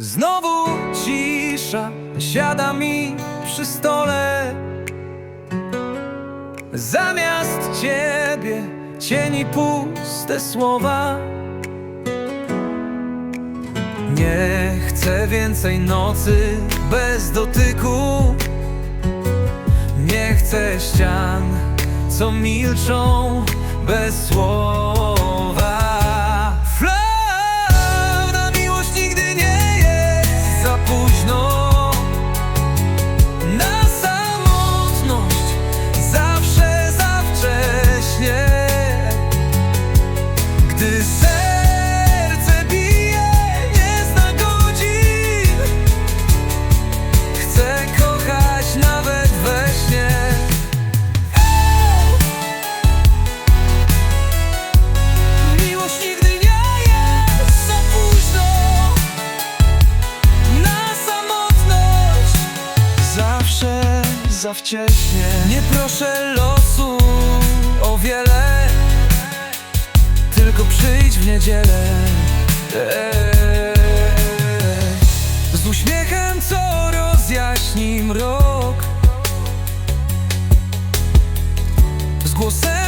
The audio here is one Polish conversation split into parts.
Znowu cisza siada mi przy stole. Zamiast ciebie cieni puste słowa. Nie chcę więcej nocy bez dotyku. Nie chcę ścian, co milczą bez słowa Gdy serce bije, nie zna godzin. Chcę kochać nawet we śnie. Miłość nigdy nie jest za późno. Na samotność Zawsze za wcześnie. Nie proszę losu o wiele Tylko przyjdź w niedzielę. Z uśmiechem, co rozjaśni mrok Z głosem,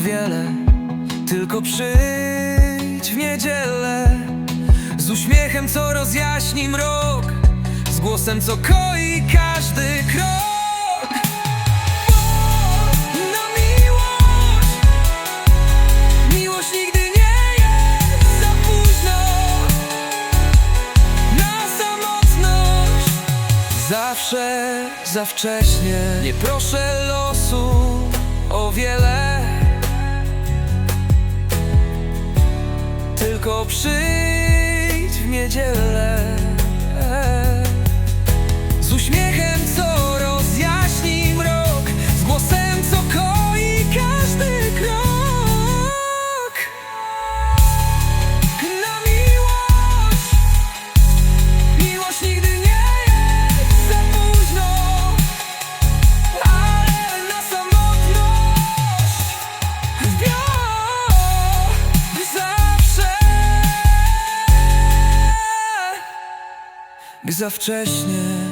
wiele Tylko przyjdź w niedzielę. Z uśmiechem, co rozjaśni mrok Z głosem, co koi każdy krok. Zawsze za wcześnie. Nie proszę losu o wiele Tylko przyjdź w niedzielę Za wcześnie